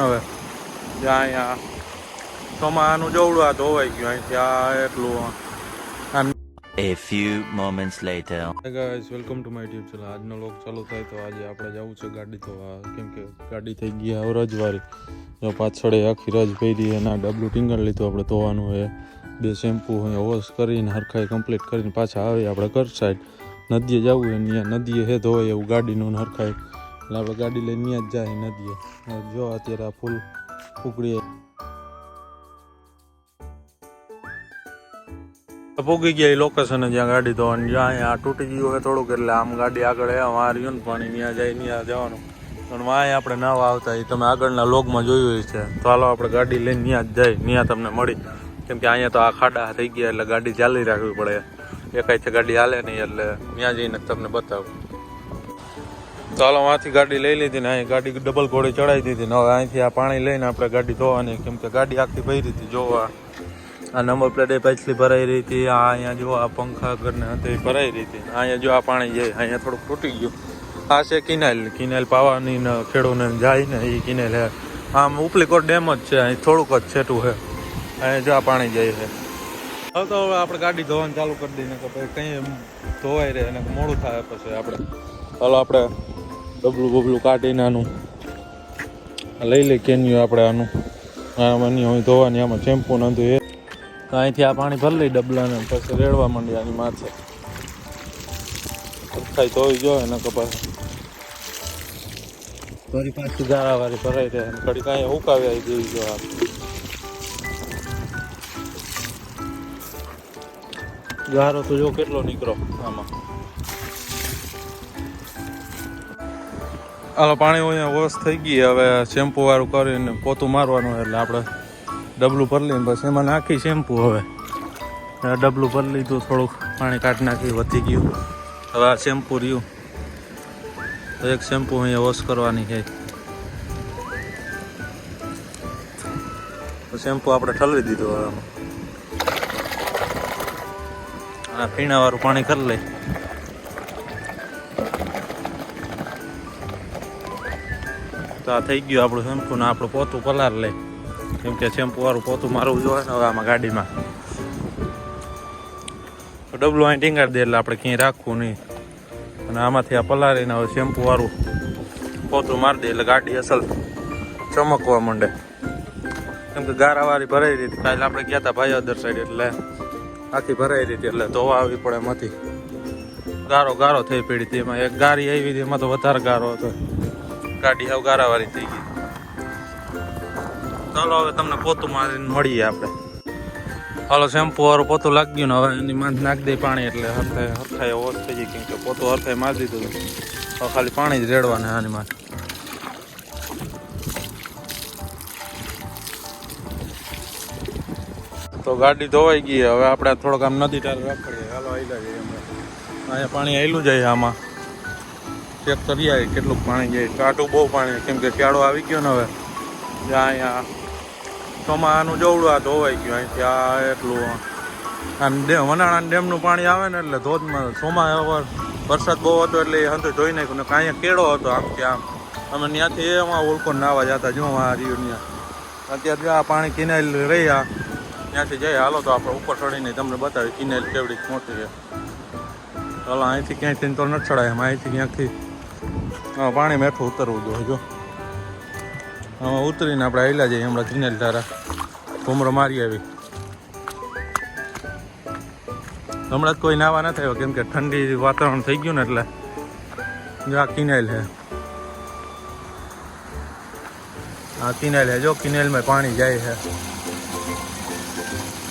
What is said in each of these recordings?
હવે. જ્યાં અહીંયા. ચોમાનું જવડું આ ધોવાઈ ગયું અહીંથી. આ એટલું આ. A few moments later. Hey guys, welcome to my YouTube channel. આજનો લોક ચાલુ થાય તો આજે આપણે જવું છે ગાડી. ધોવા કેમ કે ગાડી થઈ ગઈ હવે રજવારી જો પાછળ એ આખી રજ પહેરી એના ડબલું ટીંગણ લીધું આપણે ધોવાનું હોય બે શેમ્પુ હોય વોશ કરીને હરખાઈ કમ્પ્લીટ કરીને પાછા આવે આપણે ઘર સાઈડ નદીએ જવું હોય ત્યાં નદીએ હે ધોવાય એવું ગાડીનું હરખાઈ. એટલે આપણે ગાડી લઈને ત્યાં જ જાય નદીએ. જો અત્યારે આ ફૂલ ઉકળી પોગી ગયા લોકેશન જ્યાં ગાડી તો જ્યાં અહીંયા તૂટી ગયું હોય થોડુંક એટલે આમ ગાડી આગળ માર્યું ને પાણી ત્યાં જાય ત્યાં જવાનું. પણ વાંય આપણે ના આવતા એ તમે આગળના લોગમાં જોયું છે તો હાલો આપણે ગાડી લઈને ત્યાં જ જાય ત્યાં તમને મળી. કેમ કે અહીંયા તો આ ખાડા થઈ ગયા એટલે ગાડી ચાલી રાખવી પડે. એકાઈથી ગાડી હાલે નહીં એટલે ત્યાં જઈને તમને બતાવું. તો હાલો વાંથી ગાડી લઈ લીધી ને અહીં ગાડી ડબલ ઘોડી ચડાવી દીધી ને હવે અહીંથી આ પાણી લઈને આપણે ગાડી ધોવાની, કેમ કે ગાડી આખી ભરી હતી જોવા આ નંબર પ્લેટ પાછલી ભરાઈ રહી હતી, આ અહીંયા જો આ પંખા ઘરને હતી ભરાઈ રહી હતી. અહીંયા જો આ પાણી જાય અહીંયા થોડુંક તૂટી ગયું. આ છે કિનાલ. કિનાલ પાવાની ને ખેડૂને જાય ને એ કિનાલ હે. આમ ઉપલીકોટ ડેમ જ છે, અહીં થોડુંક જ છેટું છે અહીંયા જો આ પાણી જાય છે હવે તો હવે આપણે ગાડી ધોવાનું ચાલુ કરી દઈએ કે ભાઈ કંઈ ધોવાઈ રહે અને મોડું થાય પછી આપણે. ચાલો આપણે ડબલું બબલું કાઢીને આનું. લઈ લઈ કેન્યુ આપણે આનું. આમાં હોય ધોવાની, આમાં શેમ્પુ નતું એ. અહીંથી આ પાણી ભરી લઈ ડબલાને, પછી રેડવા માંડી આની માથે. થાય ધોઈ જો એને કપાસ ફરી પાછી ગાળાવાળી ભરાઈ રહે ઘડી કાંઈ ઉકાવી આવી દેવી જો આ. ગારો તો જો કેટલો નીકળો આમાં. હાલો, પાણી અહીંયા વોશ થઈ ગઈ. હવે શેમ્પુ વાળું કરીને પોતું મારવાનું એટલે આપણે ડબલું ભરી લઈને બસ. એમાં નાખી શેમ્પુ હવે. ડબલું ભરી લીધું, થોડુંક પાણી કાઢી નાખી, વધી ગયું. હવે આ શેમ્પુ રહ્યું. તો એક શેમ્પુ અહીંયા વોશ કરવાની છે. તો શેમ્પુ આપણે ઠલવી દીધું હવે આમાં. આ પીણાવાળું પાણી કરી લઈ તો આ થઈ ગયું આપણું શેમ્પુ ને આપણું પોતું પલાર લે. કેમ કે શેમ્પુ વાળું પોતું મારવું જોઈએ ને હવે આમાં ગાડીમાં. ડબલું અહીં ટીંગાડી દે એટલે આપણે ક્યાંય રાખવું નહીં. અને આમાંથી આ પલારીને હવે શેમ્પુ વાળું પોતું મારી દે એટલે ગાડી અસલ ચમકવા માંડે. કેમ કે ગારાવાળી ભરાઈ રહી હતી. કાલે આપણે ગયા હતા ભાઈઓદર સાઈડ એટલે આખી ભરાઈ રહી એટલે ધોવા આવી પડે એમાંથી ગારો ગારો થઈ પડી હતી. એમાં એક ગારી આવી હતી. એમાં તો વધારે ગારો હતો. ગાડી હવે ગારાવાળી થઈ ગઈ. ચાલો હવે તમને પોતું મારીને મળીએ આપણે. હાલો, શેમ્પુ વાળું પોતું લાગી ગયું ને હવે એની માંથ નાખી દે પાણી એટલે હરખાય હરખાય ઓછ થઈ જાય કેમ કે પોતું હરખાય મારી દીધું હવે ખાલી પાણી જ રેડવાના આની માં તો ગાડી ધોવાઈ ગઈ હવે આપણે થોડોક આમ નદી ટાર રખડીએ. હાલો આવી જાય અહીંયા પાણી આવેલું જાય આમાં. ચેક કરી આવીએ કેટલું પાણી જાય કાટું બહુ પાણી કેમ કે શિયાળો આવી ગયો ને હવે. અહીંયા ચોમાનું જવડું આ ધોવાઈ ગયું. અહીંથી આ એટલું આમ ડેમ વનાળા ડેમનું પાણી આવે ને એટલે ધોધમાં ચોમા વરસાદ બહુ હતો એટલે એ હંતો ધોઈ નાખ્યું. ને કાંઈ કેળો હતો આમથી આમ. અમે ત્યાંથી એમાં ઓળખો નાવા જતા જો આ રહ્યું ત્યાં અત્યારે આ પાણી કિનાલ રહ્યા, ત્યાંથી જઈએ. હાલો તો આપણે ઉપર ચડીને તમને બતાવી કિનાલ કેવડી મોટી છે. ચાલો અહીંથી ક્યાંયથી તો નથી ચડાય. એમ અહીંથી ક્યાંકથી પાણી મેઠું ઉતરવું જોઈએ જો. આમાં ઉતરીને આપણે આવેલા જઈએ, હમણાં કિનેલ તારા ઘૂમરો મારી આવી. હમણાં જ કોઈ નાવા ના થયો, કેમ કે ઠંડી વાતાવરણ થઈ ગયું ને એટલે. જો આ કિનેલ છે આ કિનેલ છે જો કિનેલમાં પાણી જાય છે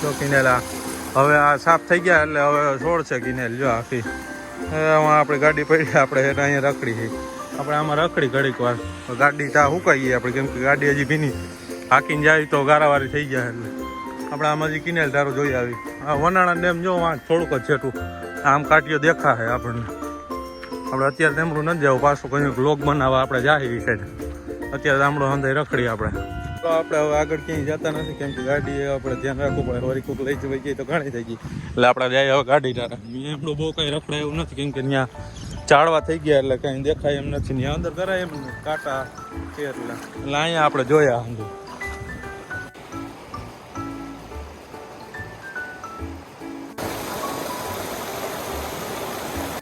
જો કિનેલ આ, હવે આ સાફ થઈ ગયા એટલે હવે છોડ છે કિનેલ, જો આખી. આપણે ગાડી પડી, આપણે એને અહીંયા રખડી છે આપણે આમાં રખડી ઘડીક વાર. ગાડી ત્યાં હુકાઈએ આપણે? કેમ કે ગાડી હજી ભીની. હાકીને જાય તો ગારાવાળી થઈ જાય એટલે. આપણે આમ હજી કિનેલ ધારો જોઈ આવી. આ વનાળા ડેમ જો આ થોડુંક જ છેટું આમ કાટીઓ દેખાશે આપણને. આપણે અત્યારે તેમડું નથી જવું. પાછું કંઈક લોક બનાવવા આપણે એ સાઈડ અત્યારે આમળો અંદર રખડી આપણે. તો આપણે હવે આગળ ક્યાંય જતા નથી, કેમ કે ગાડી આપણે ધ્યાન રાખવું પડે. વરી કોક લઈ જવાઈ ગઈ તો ઘણી થઈ ગઈ. એટલે આપણે જાય હવે ગાડી તારા એમડું બહુ કંઈ રખડાય એવું નથી, કેમ કે ત્યાં ચાળવા થઈ ગયા એટલે કઈ દેખાય એમ નથી. ને અંદર ધરાય એમ કાટા છે એટલે. એટલે અહીંયા આપણે જોયા અંદર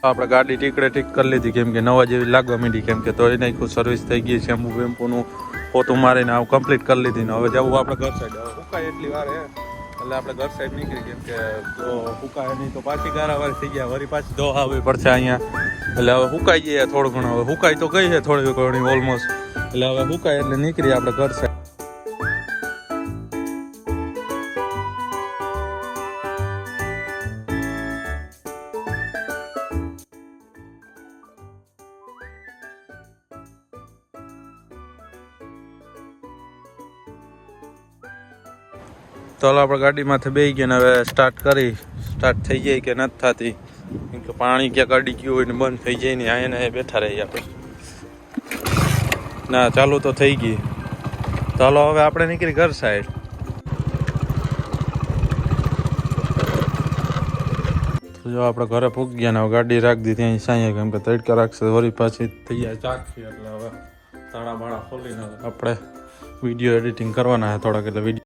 આપણે ગાડી ટીકડે ટીક કરી લીધી, કેમ કે નવા જેવી લાગવા માંડી, કેમ કે તો એને કોઈ સર્વિસ થઈ ગઈ છે શેમ્પુ વેમ્પુનું પોતું મારીને આવું કમ્પ્લીટ કરી લીધી. ને હવે જવું આપણે ઘર સાઈડ એટલી વાર, હે. એટલે આપણે ઘર સાઈડ નીકળી કેમ કે જો હુકાય નહીં તો પાછી ગારાવાળી થઈ ગયા, વળી પાછી દો આવી પડશે અહીંયા. એટલે હવે હુકાઈ જઈએ થોડું ઘણું. હવે હુકાઈ તો ગઈ છે થોડી ઘણી ઓલમોસ્ટ એટલે હવે હુકાય એટલે નીકળી આપણે ઘર સાઈડ. ચાલો આપણે ગાડીમાંથી બે ગયા ને હવે સ્ટાર્ટ કરી. સ્ટાર્ટ થઈ જાય કે નથી થતી? કેમ કે પાણી ક્યાં ગાડી ગયું હોય ને બંધ થઈ જાય ને અહીંયા ને બેઠા રહીએ આપણે. ના, ચાલુ તો થઈ ગઈ. ચાલો હવે આપણે નીકળી ઘર સાઈડ જો આપણે ઘરે પૂગી ગયા ને, હવે ગાડી રાખી દીધી, અહીં સાંઈએ કેમ કે તડકા રાખશે, વળી પાછી થઈ જાય ચાખી એટલે હવે તાળા બાળા ખોલીને આપણે વીડિયો એડિટિંગ કરવાના છે થોડાક એટલે વીડિયો